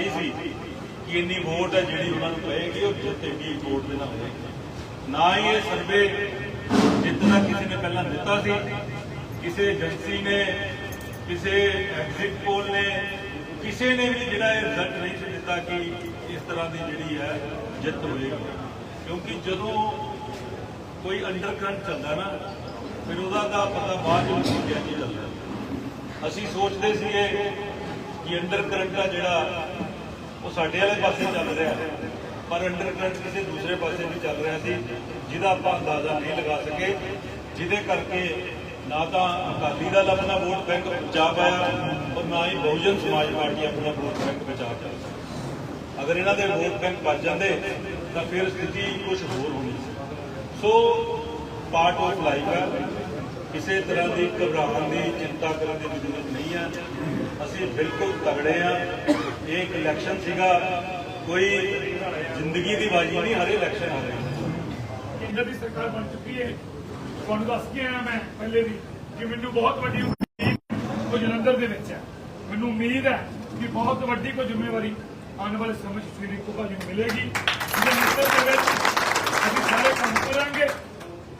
ਨਹੀਂ ਸੀ ਕਿ ਇੰਨੀ ਵੋਟ ਹੈ ਜਿਹੜੀ ਉਹਨਾਂ ਨੂੰ ਪਏਗੀ, ਉਹ ਜਿੱਤੇ ਵੀ ਵੋਟ ਦੇ ਨਾਲ। ਹੋਏਗੀ ਨਾ ਹੀ ਇਹ ਸਰਵੇ ਜਿੱਤਣਾ ਕਿਸੇ ਨੇ ਪਹਿਲਾਂ ਦਿੱਤਾ ਸੀ, ਕਿਸੇ ਏਜੰਸੀ ਨੇ, ਕਿਸੇ ਐਗਜ਼ਿਟ ਪੋਲ ਨੇ, ਕਿਸੇ ਨੇ ਵੀ ਜਿਹੜਾ ਇਹ ਰਿਜ਼ਲਟ ਨਹੀਂ ਸੀ ਦਿੱਤਾ ਕਿ ਇਸ ਤਰ੍ਹਾਂ ਦੀ ਜਿਹੜੀ ਹੈ ਜਿੱਤ ਹੋਏਗੀ। ਕਿਉਂਕਿ ਜਦੋਂ ਕੋਈ ਅੰਡਰਕਰੰਟ ਚੱਲਦਾ ਨਾ, ਫਿਰ ਉਹਦਾ ਤਾਂ ਪਤਾ ਬਾਅਦ ਵਿੱਚ ਲੱਗਿਆ ਨਹੀਂ ਚੱਲਦਾ। ਅਸੀਂ ਸੋਚਦੇ ਸੀਗੇ ਕਿ ਅੰਡਰ ਕਰੰਟ ਦਾ ਜਿਹੜਾ, ਉਹ ਸਾਡੇ ਵਾਲੇ ਪਾਸੇ ਚੱਲ ਰਿਹਾ ਪਰ ਅੰਡਰ ਕਰੰਟ ਕਿਸੇ ਦੂਸਰੇ ਪਾਸੇ ਵੀ ਚੱਲ ਰਿਹਾ ਸੀ, ਜਿਹਦਾ ਆਪਾਂ ਅੰਦਾਜ਼ਾ ਨਹੀਂ ਲਗਾ ਸਕੇ। ਜਿਹਦੇ ਕਰਕੇ ਨਾ ਤਾਂ ਅਕਾਲੀ ਦਲ ਆਪਣਾ ਵੋਟ ਬੈਂਕ ਬਚਾ ਪਾਇਆ ਔਰ ਨਾ ਹੀ ਬਹੁਜਨ ਸਮਾਜ ਪਾਰਟੀ ਆਪਣਾ ਵੋਟ ਬੈਂਕ ਬਚਾ ਪਾਈ ਅਗਰ ਇਹਨਾਂ ਦੇ ਵੋਟ ਬੈਂਕ ਬਚ ਜਾਂਦੇ, ਤਾਂ ਫਿਰ ਸਥਿਤੀ ਕੁਝ ਹੋਰ ਹੋਣੀ ਸੀ। ਸੋ ਪਾਰਟ ਆਫ ਲਾਈਫ ਹੈ। ਕਿਸੇ ਤਰ੍ਹਾਂ ਦੀ ਘਬਰਾਉਣ ਦੀ, ਚਿੰਤਾ ਕਰਨ ਦੀ ਜ਼ਰੂਰਤ ਨਹੀਂ ਹੈ ਅਸੀਂ ਬਿਲਕੁਲ ਤਗੜੇ ਆ। ਇਹ ਇੱਕ ਇਲੈਕਸ਼ਨ ਸੀਗਾ। ਕੋਈ ਜ਼ਿੰਦਗੀ ਦੀ ਬਾਜੀ ਨਹੀਂ, ਹਰ ਇਲੈਕਸ਼ਨ ਆ ਰਹੀ। ਕੇਂਦਰ ਦੀ ਸਰਕਾਰ ਬਣ ਚੁੱਕੀ ਹੈ। ਤੁਹਾਨੂੰ ਦੱਸ ਕੇ ਆਇਆ ਮੈਂ ਪਹਿਲੇ ਵੀ ਕਿ ਮੈਨੂੰ ਬਹੁਤ ਵੱਡੀ ਉਮੀਦ ਉਹ ਜਲੰਧਰ ਦੇ ਵਿੱਚ ਹੈ। ਮੈਨੂੰ ਉਮੀਦ ਹੈ ਕਿ ਬਹੁਤ ਵੱਡੀ ਕੋਈ ਜ਼ਿੰਮੇਵਾਰੀ ਆਉਣ ਵਾਲੇ ਸਮੇਂ 'ਚ ਸ੍ਰੀ ਰਿੰਕੂ ਭਾਜੀ ਨੂੰ ਮਿਲੇਗੀ। ਜਲੰਧਰ ਦੇ ਵਿੱਚ ਅਸੀਂ ਸਾਰੇ ਕੰਮ ਕਰਾਂਗੇ।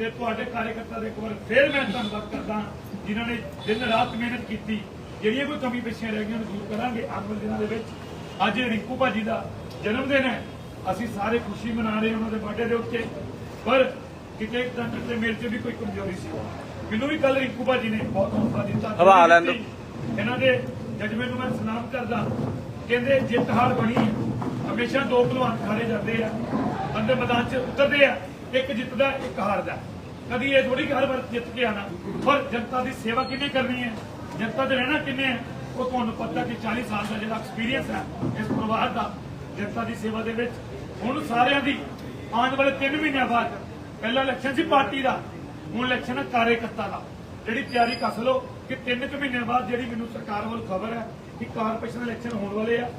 ਤੇ ਤੁਹਾਡੇ ਕਾਰਜਕਰਤਾ ਦੇ ਇੱਕ ਵਾਰ ਫੇਰ ਮੈਂ ਧੰਨਵਾਦ ਕਰਦਾ ਜਿਨ੍ਹਾਂ ਨੇ ਦਿਨ ਰਾਤ ਮਿਹਨਤ ਕੀਤੀ ਜਿਹੜੀਆਂ ਕੋਈ ਕਮੀ ਪੇਸ਼ੀਆਂ ਰਹਿ ਗਈਆਂ ਨੂੰ ਦੂਰ ਕਰਾਂਗੇ ਆਉਣ ਵਾਲੇ ਦਿਨਾਂ ਦੇ ਵਿੱਚ। ਅੱਜ ਰਿੰਕੂ ਭਾਜੀ ਦਾ ਜਨਮ ਦਿਨ ਹੈ। ਅਸੀਂ ਸਾਰੇ ਖੁਸ਼ੀ ਮਨਾ ਰਹੇ ਹਾਂ ਉਹਨਾਂ ਦੇ ਬਰਥਡੇ ਦੇ ਉੱਤੇ। ਪਰ ਕਿਤੇ ਤਾਂ ਕਿਤੇ ਮੇਰੇ 'ਚ ਵੀ ਕੋਈ ਕਮਜ਼ੋਰੀ ਸੀ। ਮੈਨੂੰ ਵੀ ਕੱਲ ਰਿੰਕੂ ਭਾਜੀ ਨੇ ਬਹੁਤ ਹੌਸਲਾ ਦਿੱਤਾ। ਹਵਾ ਲੈਣ ਦਿਓ। ਇਹਨਾਂ ਦੇ ਜਜਮੈਂਟ ਨੂੰ ਮੈਂ ਸਲਾਮ ਕਰਦਾ। ਕਹਿੰਦੇ ਜਿੱਤ ਹਾਰ ਬਣੀ ਹਮੇਸ਼ਾ ਦੋ ਭਲਵਾਨ ਖਾਰੇ ਜਾਂਦੇ ਆ। ਅੰਦਰ ਮੈਦਾਨ 'ਚ ਉਤਰਦੇ ਆ। ਇੱਕ ਜਿੱਤਦਾ ਇੱਕ ਹਾਰਦਾ। ਕਦੀ ਇਹ ਥੋੜੀ ਕਿ ਹਰ ਵਾਰ ਜਿੱਤ ਕੇ ਆਣਾ ਪਰ ਜਨਤਾ ਦੀ ਸੇਵਾ ਕਿੰਨੇ ਕਰਨੀ ਹੈ? ਜਨਤਾ ਦੇ ਰਹਿਣਾ ਕਿੰਨੇ ਹੈ? ਉਹ ਤੁਹਾਨੂੰ ਪਤਾ ਕਿ 40 ਸਾਲ ਦਾ ਜਿਹੜਾ ਐਕਸਪੀਰੀਅੰਸ ਹੈ, ਇਸ ਪਰਿਵਾਰ ਦਾ, ਜਨਤਾ ਦੀ ਸੇਵਾ ਦੇ ਵਿੱਚ, ਹੁਣ ਸਾਰਿਆਂ ਦੀ, ਆਉਣ ਵਾਲੇ 3 ਮਹੀਨਿਆਂ ਬਾਅਦ, ਪਹਿਲਾ ਇਲੈਕਸ਼ਨ ਸੀ ਪਾਰਟੀ ਦਾ, ਹੁਣ ਇਲੈਕਸ਼ਨ ਹੈ ਕਾਰਜਕਰਤਾ ਦਾ। ਜਿਹੜੀ ਤਿਆਰੀ ਕੱਸ ਲਓ ਕਿ 3 ਕੁ ਮਹੀਨਿਆਂ ਬਾਅਦ ਜਿਹੜੀ ਮੈਨੂੰ ਸਰਕਾਰ ਵੱਲ ਖਬਰ ਹੈ ਕਿ ਕਾਰਪੋਰੇਸ਼ਨ ਇਲੈਕਸ਼ਨ ਹੋਣ ਵਾਲੇ ਆ,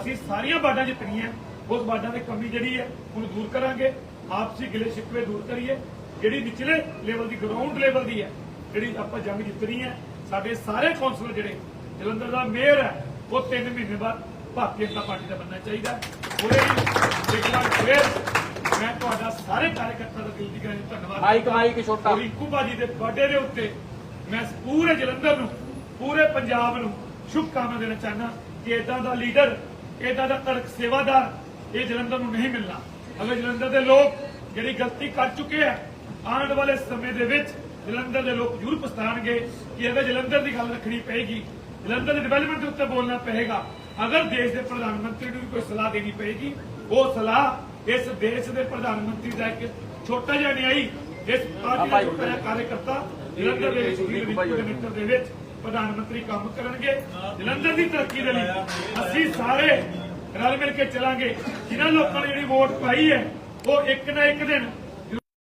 ਅਸੀਂ ਸਾਰੀਆਂ ਬਾਡਾਂ ਜਿੱਤਣੀਆਂ, ਉਸ ਬਾਡਾਂ ਦੀ ਕਮੀ ਜਿਹੜੀ ਹੈ, ਉਹਨੂੰ ਦੂਰ ਕਰਾਂਗੇ। ਆਪਸੀ ਗਿਲੇ ਸ਼ਿਕਵੇ ਦੂਰ ਕਰੀਏ। ਜਿਹੜੀ ਨਿਚਲੇ ਲੈਵਲ ਦੀ ਗਰਾਊਂਡ ਲੈਵਲ ਦੀ ਹੈ ਜਿਹੜੀ ਆਪਾਂ ਜੰਗ ਜਿੱਤਣੀ ਹੈ ਸਾਡੇ ਸਾਰੇ ਕੌਂਸਲਰ ਜਿਹੜੇ ਜਲੰਧਰ ਦਾ ਮੇਅਰ ਹੈ ਉਹ 3 ਮਹੀਨੇ ਬਾਅਦ ਭਾਰਤੀ ਜਨਤਾ ਪਾਰਟੀ ਦਾ ਬਣਨਾ ਚਾਹੀਦਾ ਉਹਦੇ ਇੱਕ ਵਾਰ ਫਿਰ ਮੈਂ ਤੁਹਾਡਾ ਸਾਰੇ ਕਾਰਜਕਰਤਾ ਦਾ ਦਿਲ ਦੀ ਗਹਿਰਾਈ ਧੰਨਵਾਦ ਮਾਈਕ ਮਾਈਕ ਛੋਟਾ। ਰਿੰਕੂ ਬਾਜੀ ਦੇ ਬਰਥਡੇ ਦੇ ਉੱਤੇ ਮੈਂ ਪੂਰੇ ਜਲੰਧਰ ਨੂੰ ਪੂਰੇ ਪੰਜਾਬ ਨੂੰ ਸ਼ੁਭਕਾਮਨਾ ਦੇਣਾ ਚਾਹਨਾ ਕਿ ਇਦਾਂ ਦਾ ਲੀਡਰ ਇਦਾਂ ਦਾ ਧੜਕ ਸੇਵਾਦਾਰ ਇਹ ਜਲੰਧਰ ਨੂੰ ਨਹੀਂ ਮਿਲਣਾ। ਅਗਰ ਜਲੰਧਰ ਦੇ ਲੋਕ ਜਿਹੜੀ ਗਲਤੀ ਕਰ ਚੁੱਕੇ ਆ ਆਉਣ ਵਾਲੇ ਸਮੇਂ ਦੇ ਵਿੱਚ ਜਲੰਧਰ ਦੇ ਲੋਕ ਜ਼ਰੂਰ ਪਛਤਾਣਗੇ ਕਿ ਅਗਰ ਜਲੰਧਰ ਦੀ ਗੱਲ ਰੱਖਣੀ ਪਏਗੀ ਜਲੰਧਰ ਦੇ ਡਿਵੈਲਪਮੈਂਟ ਦੇ ਉੱਤੇ ਬੋਲਣਾ ਪਏਗਾ। ਅਗਰ ਦੇਸ਼ ਦੇ ਪ੍ਰਧਾਨ ਮੰਤਰੀ ਨੂੰ ਵੀ ਕੋਈ ਸਲਾਹ ਦੇਣੀ ਪਏਗੀ ਉਹ ਸਲਾਹ ਇਸ ਦੇਸ਼ ਦੇ ਪ੍ਰਧਾਨ ਮੰਤਰੀ ਦਾ ਇੱਕ ਛੋਟਾ ਜਿਹਾ ਨਿਆਈ ਇਸ ਪਾਰਟੀ ਦਾ ਛੋਟਾ ਜਿਹਾ ਕਾਰਜਕਰਤਾ ਜਲੰਧਰ ਦੇ ਵਿੱਚ ਦੇ ਵਿੱਚ ਪ੍ਰਧਾਨ ਮੰਤਰੀ ਕੰਮ ਕਰਨਗੇ। ਜਲੰਧਰ ਦੀ ਤਰੱਕੀ ਦੇ ਲਈ ਅਸੀਂ ਸਾਰੇ ਰਲ ਮਿਲ ਕੇ ਚੱਲਾਂਗੇ। ਜਿਨ੍ਹਾਂ ਲੋਕਾਂ ਨੇ ਜਿਹੜੀ ਵੋਟ ਪਾਈ ਹੈ ਉਹ ਇੱਕ ਨਾ ਇੱਕ ਦਿਨ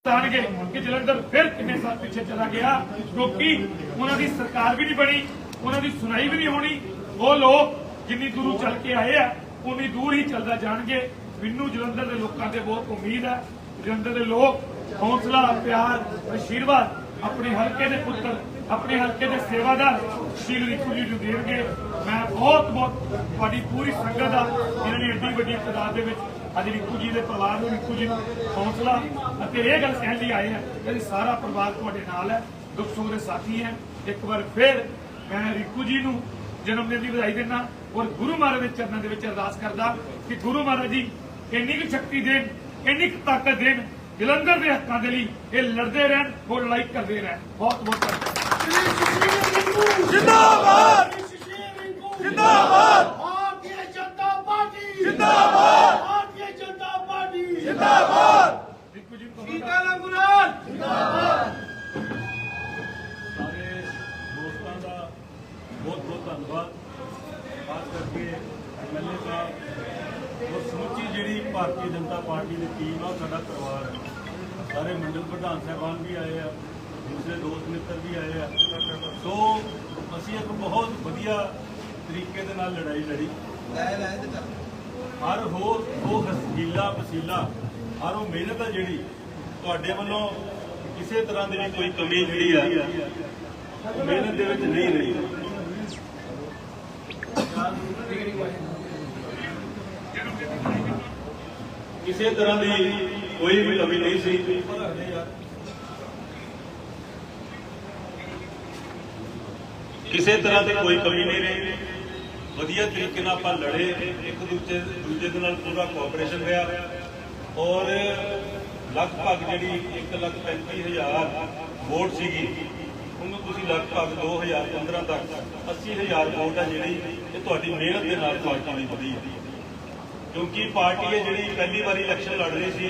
ਜਾਣਗੇ ਕਿ ਜਲੰਧਰ ਫਿਰ ਕਿੰਨੇ ਸਾਲ ਪਿੱਛੇ ਚਲਾ ਗਿਆ। ਕਿਉਂਕਿ ਉਹਨਾਂ ਦੀ ਸਰਕਾਰ ਵੀ ਨਹੀਂ ਬਣੀ, ਉਹਨਾਂ ਦੀ ਸੁਣਾਈ ਵੀ ਨਹੀਂ ਹੋਣੀ। ਉਹ ਲੋਕ ਜਿੰਨੀ ਦੂਰੋਂ ਚੱਲ ਕੇ ਆਏ ਆ, ਉਨੀ ਦੂਰ ਹੀ ਚੱਲਦਾ ਜਾਣਗੇ। ਮੈਨੂੰ ਜਲੰਧਰ ਦੇ ਲੋਕਾਂ ਤੇ ਬਹੁਤ ਉਮੀਦ ਹੈ ਜਲੰਧਰ ਦੇ ਲੋਕ ਹੌਸਲਾ, ਪਿਆਰ ਅਸ਼ੀਰਵਾਦ ਆਪਣੇ ਹਲਕੇ ਦੇ ਪੁੱਤਰ, ਆਪਣੇ ਹਲਕੇ ਦੇ ਸੇਵਾਦਾਰ ਸ਼੍ਰੀ ਰਿਕੂ ਜੀ ਨੂੰ ਦੇਣਗੇ। ਮੈਂ ਬਹੁਤ ਬਹੁਤ ਤੁਹਾਡੀ ਪੂਰੀ ਸੰਗਤ ਦਾ ਇਹਨਾਂ ਨੇ ਏਡੀ ਵੱਡੀ ਤਾਦਾਦ ਦੇ ਵਿੱਚ ਅੱਜ ਰਿਕੂ ਜੀ ਦੇ ਪਰਿਵਾਰ ਨੂੰ ਰਿਕੂ ਜੀ ਨੂੰ ਹੌਸਲਾ ਅਤੇ ਇਹ ਗੱਲ ਕਹਿਣ ਲਈ ਆਏ ਆ ਕਿ ਸਾਰਾ ਪਰਿਵਾਰ ਤੁਹਾਡੇ ਨਾਲ ਹੈ ਦੁੱਖ ਸੁੱਖ ਦੇ ਸਾਥੀ ਹੈ ਇੱਕ ਵਾਰ ਫਿਰ ਮੈਂ ਰਿਕੂ ਜੀ ਨੂੰ ਜਨਮ ਦਿਨ ਦੀ ਵਧਾਈ ਦਿੰਦਾ ਔਰ ਗੁਰੂ ਮਹਾਰਾਜ ਦੇ ਚਰਨਾਂ ਦੇ ਵਿੱਚ ਅਰਦਾਸ ਕਰਦਾ ਕਿ ਗੁਰੂ ਮਹਾਰਾਜ ਜੀ ਇੰਨੀ ਕੁ ਸ਼ਕਤੀ ਦੇਣ ਇੰਨੀ ਕੁ ਤਾਕਤ ਦੇਣ ਜਲੰਧਰ ਦੇ ਹੱਕਾਂ ਦੇ ਲਈ ਇਹ ਲੜਦੇ ਰਹਿਣ ਔਰ ਲੜਾਈ ਕਰਦੇ ਰਹਿਣ ਬਹੁਤ ਬਹੁਤ ਧੰਨਵਾਦ ਜਿੰਦਾਬਾਦ ਜਿੰਦਾਬਾਦ ਭਾਰਤੀ ਜਨਤਾ ਪਾਰਟੀ ਜਿੰਦਾਬਾਦ ਜਿੰਦਾਬਾਦ! ਰਿਕੂ ਜੀ ਨੂੰ ਸੀਤਾ ਲੰਗੁਰਾਨ ਸਾਰੇ ਦੋਸਤਾਂ ਦਾ ਬਹੁਤ ਬਹੁਤ ਧੰਨਵਾਦ। ਖਾਸ ਕਰਕੇ ਐਮਐਲਏ ਸਾਹਿਬ ਔਰ ਸਮੁੱਚੀ ਜਿਹੜੀ ਭਾਰਤੀ ਜਨਤਾ ਪਾਰਟੀ ਦੀ ਟੀਮ ਆ ਉਹ ਸਾਡਾ ਪਰਿਵਾਰ। ਹੈ ਸਾਰੇ ਮੰਡਲ ਪ੍ਰਧਾਨ ਸਾਹਿਬਾਨ ਵੀ ਆਏ ਆ ਦੂਸਰੇ ਦੋਸਤ ਮਿੱਤਰ ਵੀ ਆਏ ਆ। ਸੋ ਅਸੀਂ ਇੱਕ ਬਹੁਤ ਵਧੀਆ ਤਰੀਕੇ ਦੇ ਨਾਲ ਲੜਾਈ ਲੜੀ। ਹਰ ਹੋ ਉਹ ਹਸੀਲਾ ਪਸੀਲਾ ਹਰ ਉਹ ਮਿਹਨਤ ਆ ਜਿਹੜੀ, ਤੁਹਾਡੇ ਵੱਲੋਂ ਕਿਸੇ ਤਰ੍ਹਾਂ ਦੀ ਵੀ ਕੋਈ ਕਮੀ ਜਿਹੜੀ ਆ, ਮਿਹਨਤ ਦੇ ਵਿੱਚ ਨਹੀਂ ਰਹੀ। ਕਿਸੇ ਤਰ੍ਹਾਂ ਦੀ ਕੋਈ ਵੀ ਕਮੀ ਨਹੀਂ ਸੀ। ਕਿਸੇ ਤਰ੍ਹਾਂ ਦੀ ਕੋਈ ਕਮੀ ਨਹੀਂ ਰਹੀ। ਵਧੀਆ ਤਰੀਕੇ ਨਾਲ ਆਪਾਂ ਲੜੇ, ਇੱਕ ਦੂਜੇ ਦੂਜੇ ਦੇ ਨਾਲ ਪੂਰਾ ਕੋਆਪਰੇਸ਼ਨ ਰਿਹਾ ਔਰ ਲਗਭਗ ਜਿਹੜੀ 135000 ਵੋਟ ਸੀਗੀ, ਉਹਨੂੰ ਤੁਸੀਂ ਲਗਭਗ 2015 ਤੱਕ 80000 ਵੋਟ ਹੈ ਜਿਹੜੀ, ਇਹ ਤੁਹਾਡੀ ਮਿਹਨਤ ਦੇ ਨਾਲ ਪਾਰਟੀ ਦੀ ਵਧੀ ਹੈ ਕਿਉਂਕਿ ਪਾਰਟੀ ਹੈ ਜਿਹੜੀ ਪਹਿਲੀ ਵਾਰੀ ਇਲੈਕਸ਼ਨ ਲੜ ਰਹੀ ਸੀ,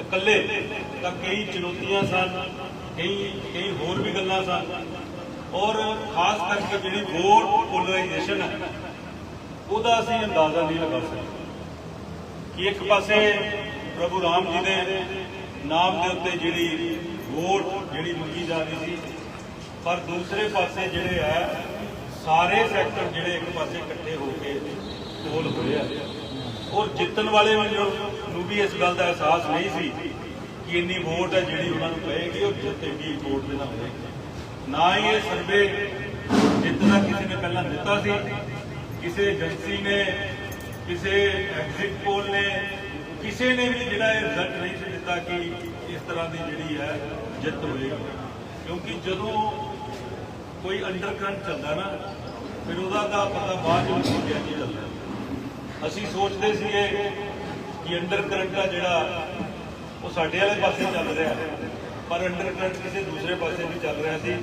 ਇਕੱਲੇ ਤਾਂ ਕਈ ਚੁਣੌਤੀਆਂ ਸਨ, ਕਈ ਕਈ ਹੋਰ ਵੀ ਗੱਲਾਂ ਸਨ। ਔਰ ਖਾਸ ਕਰਕੇ ਜਿਹੜੀ ਵੋਟ ਪੋਲਰਾਈਜੇਸ਼ਨ ਹੈ ਉਹਦਾ ਅਸੀਂ ਅੰਦਾਜ਼ਾ ਨਹੀਂ ਲਗਾ ਸਕਦੇ। ਕਿ ਇੱਕ ਪਾਸੇ ਪ੍ਰਭੂ ਰਾਮ ਜੀ ਦੇ ਨਾਮ ਦੇ ਉੱਤੇ ਜਿਹੜੀ ਵੋਟ ਜਿਹੜੀ ਮੰਗੀ ਜਾ ਰਹੀ ਸੀ, ਪਰ ਦੂਸਰੇ ਪਾਸੇ ਜਿਹੜੇ ਹੈ ਸਾਰੇ ਸੈਕਟਰ ਜਿਹੜੇ ਇੱਕ ਪਾਸੇ ਇਕੱਠੇ ਹੋ ਕੇ ਕੋਲ ਹੋਏ ਆ। ਔਰ ਜਿੱਤਣ ਵਾਲੇ ਵੀ ਨੂੰ ਵੀ ਇਸ ਗੱਲ ਦਾ ਅਹਿਸਾਸ ਨਹੀਂ ਸੀ ਕਿ ਇੰਨੀ ਵੋਟ ਹੈ ਜਿਹੜੀ ਉਹਨਾਂ ਨੂੰ ਪਏਗੀ, ਉਹ ਜਿੱਤੇਗੀ ਵੋਟ ਦੇ ਨਾਲ ਹੋਏਗੀ। ਨਾ ਹੀ ਇਹ ਸਰਵੇ ਜਿੱਤਣਾ ਕਿਸੇ ਨੇ ਪਹਿਲਾਂ ਦਿੱਤਾ ਸੀ। ਕਿਸੇ ਏਜੰਸੀ ਨੇ, ਕਿਸੇ ਐਗਜ਼ਿਟ ਪੋਲ ਨੇ ਕਿਸੇ ਨੇ ਵੀ ਜਿਹੜਾ ਇਹ ਰਿਜ਼ਲਟ ਨਹੀਂ ਸੀ ਦਿੱਤਾ ਕਿ ਇਸ ਤਰ੍ਹਾਂ ਦੀ ਜਿਹੜੀ ਹੈ ਜਿੱਤ ਹੋਏਗੀ। ਕਿਉਂਕਿ ਜਦੋਂ ਕੋਈ ਅੰਡਰਕਰੰਟ ਚੱਲਦਾ ਨਾ, ਫਿਰ ਉਹਦਾ ਤਾਂ ਪਤਾ ਬਾਅਦ ਵਿੱਚ ਲੱਗਿਆ ਕੀ ਚੱਲਦਾ। ਅਸੀਂ ਸੋਚਦੇ ਸੀਗੇ ਕਿ ਅੰਡਰਕਰੰਟ ਦਾ ਜਿਹੜਾ, ਉਹ ਸਾਡੇ ਵਾਲੇ ਪਾਸੇ ਚੱਲ ਰਿਹਾ ਪਰ ਅੰਡਰਕਰੰਟ ਕਿਸੇ ਦੂਸਰੇ ਪਾਸੇ ਵੀ ਚੱਲ ਰਿਹਾ ਸੀ,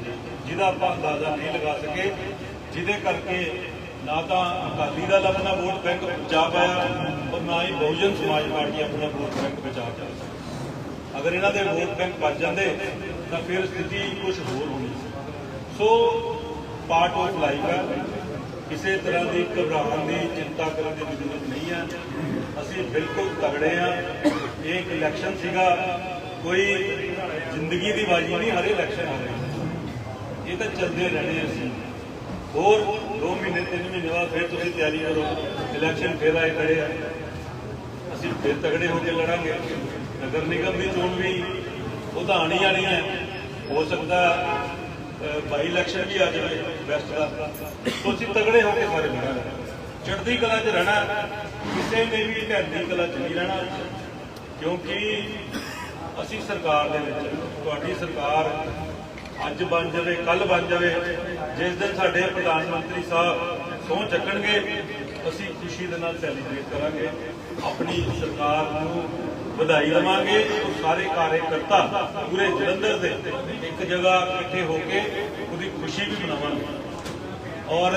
ਜਿਹਦਾ ਆਪਾਂ ਅੰਦਾਜ਼ਾ ਨਹੀਂ ਲਗਾ ਸਕੇ, ਜਿਹਦੇ ਕਰਕੇ ਨਾ ਤਾਂ ਅਕਾਲੀ ਦਲ ਆਪਣਾ ਵੋਟ ਬੈਂਕ ਬਚਾ ਪਾਇਆ ਔਰ ਨਾ ਹੀ ਬਹੁਜਨ ਸਮਾਜ ਪਾਰਟੀ ਆਪਣਾ ਵੋਟ ਬੈਂਕ ਬਚਾ ਪਾਇਆ ਅਗਰ ਇਹਨਾਂ ਦੇ ਵੋਟ ਬੈਂਕ ਬਚ ਜਾਂਦੇ, ਤਾਂ ਫਿਰ ਸਥਿਤੀ ਕੁਝ ਹੋਰ ਹੋਣੀ ਸੀ। ਸੋ ਪਾਰਟ ਆਫ ਲਾਈਫ ਹੈ। ਕਿਸੇ ਤਰ੍ਹਾਂ ਦੀ ਘਬਰਾਉਣ ਦੀ ਚਿੰਤਾ ਕਰਨ ਦੀ ਜ਼ਰੂਰਤ ਨਹੀਂ ਹੈ। ਅਸੀਂ ਬਿਲਕੁਲ ਤਗੜੇ ਆ ਇਹ ਇੱਕ ਇਲੈਕਸ਼ਨ ਸੀਗਾ। ਕੋਈ ਜ਼ਿੰਦਗੀ ਦੀ ਬਾਜੀ ਨਹੀਂ, ਹਰੇ ਇਲੈਕਸ਼ਨ ਆ ਰਹੇ ਇਹ ਤਾਂ ਚੱਲਦੇ ਰਹਿਣੇ ਅਸੀਂ। ਹੋਰ 2 ਮਹੀਨੇ 3 ਮਹੀਨੇ ਬਾਅਦ ਫਿਰ ਤੁਸੀਂ ਤਿਆਰੀ ਕਰੋ। ਇਲੈਕਸ਼ਨ ਫਿਰ ਆਏ ਖੜੇ ਆ। ਅਸੀਂ ਫਿਰ ਤਗੜੇ ਹੋ ਕੇ ਲੜਾਂਗੇ। ਨਗਰ ਨਿਗਮ ਦੀ ਚੋਣ ਵੀ ਉਹ ਤਾਂ ਆਣੀ ਆਣੀ ਹੈ। ਹੋ ਸਕਦਾ ਬਾਈ ਇਲੈਕਸ਼ਨ ਵੀ ਆ ਜਾਵੇ ਵੈਸਟ ਦਾ। ਸੋ ਅਸੀਂ ਤਗੜੇ ਹੋ ਕੇ ਸਾਰੇ ਲੜਾਂਗੇ। ਚੜ੍ਹਦੀ ਕਲਾ 'ਚ ਰਹਿਣਾ, ਕਿਸੇ ਨੇ ਵੀ ਢਹਿੰਦੀ ਕਲਾ 'ਚ ਨਹੀਂ ਰਹਿਣਾ। ਕਿਉਂਕਿ ਅਸੀਂ ਸਰਕਾਰ ਦੇ ਵਿੱਚ ਤੁਹਾਡੀ ਸਰਕਾਰ ਅੱਜ ਬਣ ਜਾਵੇ ਕੱਲ ਬਣ ਜਾਵੇ, ਜਿਸ ਦਿਨ ਸਾਡੇ ਪ੍ਰਧਾਨ ਮੰਤਰੀ ਸਾਹਿਬ ਸਹੁੰ ਚੱਕਣਗੇ, ਅਸੀਂ ਖੁਸ਼ੀ ਦੇ ਨਾਲ ਸੈਲੀਬ੍ਰੇਟ ਕਰਾਂਗੇ। ਆਪਣੀ ਸਰਕਾਰ ਨੂੰ ਵਧਾਈ ਦੇਵਾਂਗੇ। ਉਹ ਸਾਰੇ ਕਾਰਜਕਰਤਾ ਪੂਰੇ ਜਲੰਧਰ ਦੇ ਇੱਕ ਜਗ੍ਹਾ ਇਕੱਠੇ ਹੋ ਕੇ ਉਹਦੀ ਖੁਸ਼ੀ ਵੀ ਮਨਾਵਾਂਗੇ। ਔਰ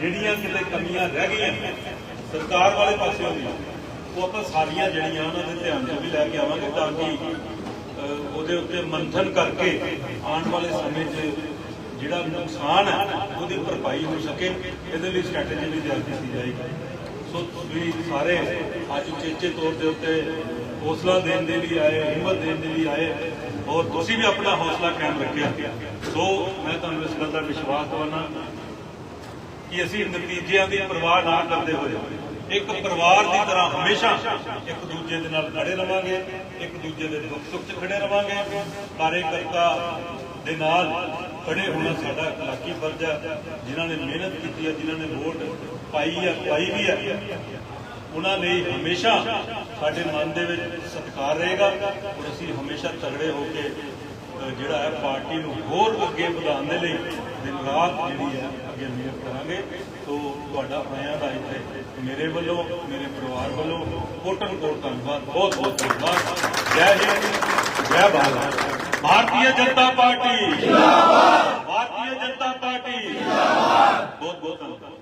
ਜਿਹੜੀਆਂ ਕਿਤੇ ਕਮੀਆਂ ਰਹਿ ਗਈਆਂ ਸਰਕਾਰ ਵਾਲੇ ਪਾਸੇ ਹੁੰਦੀਆਂ ਉਹ ਆਪਾਂ ਸਾਰੀਆਂ ਜਿਹੜੀਆਂ ਉਹਨਾਂ ਦੇ ਧਿਆਨ 'ਚ ਵੀ ਲੈ ਕੇ ਆਵਾਂਗੇ ਤਾਂ ਕਿ ਉਹਦੇ ਉੱਤੇ ਮੰਥਨ ਕਰਕੇ ਆਉਣ ਵਾਲੇ ਸਮੇਂ 'ਚ ਜਿਹੜਾ ਨੁਕਸਾਨ ਹੈ, ਉਹਦੀ ਭਰਪਾਈ ਹੋ ਸਕੇ, ਇਹਦੇ ਲਈ ਸਟ੍ਰੈਟਜੀ ਵੀ ਤਿਆਰ ਕੀਤੀ ਜਾਏਗੀ। ਸੋ ਤੁਸੀਂ ਸਾਰੇ ਅੱਜ ਉਚੇਚੇ ਤੌਰ ਦੇ ਉੱਤੇ ਹੌਸਲਾ ਦੇਣ ਦੇ ਲਈ ਆਏ, ਹਿੰਮਤ ਦੇਣ ਦੇ ਲਈ ਆਏ, ਔਰ ਤੁਸੀਂ ਵੀ ਆਪਣਾ ਹੌਸਲਾ ਕਾਇਮ ਰੱਖਿਆ। ਸੋ ਮੈਂ ਤੁਹਾਨੂੰ ਇਸ ਗੱਲ ਦਾ ਵਿਸ਼ਵਾਸ ਦਿਵਾਉਣਾ ਕਿ ਅਸੀਂ ਨਤੀਜਿਆਂ ਦੀ ਪਰਵਾਹ ਨਾ ਕਰਦੇ ਹੋਏ ਇੱਕ ਪਰਿਵਾਰ ਦੀ ਤਰ੍ਹਾਂ ਹਮੇਸ਼ਾ ਇੱਕ ਦੂਜੇ ਦੇ ਨਾਲ ਖੜੇ ਰਵਾਂਗੇ, ਇੱਕ ਦੂਜੇ ਦੇ ਦੁੱਖ ਸੁੱਖ 'ਚ ਖੜੇ ਰਵਾਂਗੇ। ਕਾਰਜਕਰਤਾ ਦੇ ਨਾਲ ਖੜੇ ਹੋਣਾ ਸਾਡਾ ਇਖਲਾਕੀ ਫਰਜ਼ ਹੈ। ਜਿਨ੍ਹਾਂ ਨੇ ਮਿਹਨਤ ਕੀਤੀ ਹੈ, ਜਿਨ੍ਹਾਂ ਨੇ ਵੋਟ ਪਾਈ ਹੈ, ਪਾਈ ਵੀ ਹੈ, ਉਹਨਾਂ ਲਈ ਹਮੇਸ਼ਾ ਸਾਡੇ ਮਨ ਦੇ ਵਿੱਚ ਸਤਿਕਾਰ ਰਹੇਗਾ ਔਰ ਅਸੀਂ ਹਮੇਸ਼ਾ ਤਗੜੇ ਹੋ ਕੇ ਜਿਹੜਾ ਹੈ ਪਾਰਟੀ ਨੂੰ ਹੋਰ ਅੱਗੇ ਵਧਾਉਣ ਦੇ ਲਈ दिन रात जी अगर नियत करा तो आया का इतने मेरे वालों मेरे परिवार वालों कोटन कोट धनबाद बहुत बहुत धन्यवाद जय हिंद जय भारत भारतीय जनता पार्टी भारतीय जनता पार्टी बहुत बहुत धन्यवाद